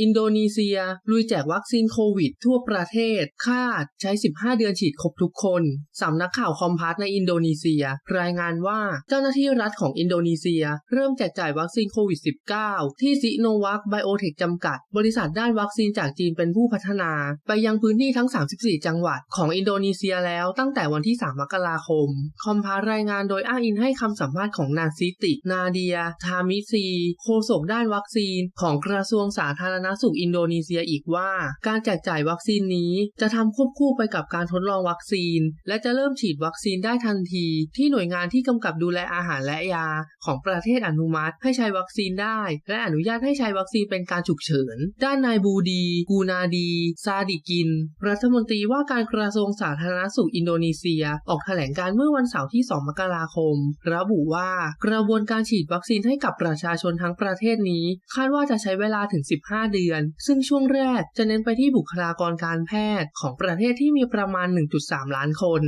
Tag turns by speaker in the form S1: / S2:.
S1: อินโดนีเซีย ลุยแจกวัคซีนโควิด ทั่วประเทศ คาดใช้ 15 เดือนฉีดครบทุกคน สำนักข่าวคอมพาสในอินโดนีเซีย รายงานว่าเจ้าหน้าที่รัฐของอินโดนีเซีย เริ่มแจกจ่ายวัคซีนโควิด -19 ที่ซิโนวัคไบโอเทคจำกัด บริษัทด้านวัคซีนจากจีนเป็นผู้พัฒนา ไปยังพื้นที่ทั้ง 34 จังหวัดของอินโดนีเซียแล้วตั้งแต่วันที่ 3 มกราคม คอมพาสรายงานโดยอ้างอิงให้คำสัมภาษณ์ของนางซิติ นาเดีย ทามิซี โฆษกด้านวัคซีนของกระทรวงสาธารณสุขอินโดนีเซียอีกว่า การแจกจ่ายวัคซีนนี้จะทำควบคู่ไปกับการทดลองวัคซีน และจะเริ่มฉีดวัคซีนได้ทันที ที่หน่วยงานที่กำกับดูแลอาหารและยา ของประเทศอนุมัติ ให้ใช้วัคซีนได้ และอนุญาตให้ใช้วัคซีนเป็นการฉุกเฉิน ด้านนายบูดี กูนาดี ซาดิกิน รัฐมนตรีว่าการกระทรวงสาธารณสุขอินโดนีเซีย ออกแถลงการเมื่อวันเสาร์ที่ 2 มกราคม ระบุว่ากระบวนการฉีดวัคซีนให้กับประชาชนทั้งประเทศนี้ คาดว่าจะใช้เวลาถึง 15เดือน ซึ่งช่วงแรกจะเน้นไปที่บุคลากรการแพทย์ของประเทศที่มีประมาณ 1.3 ล้านคน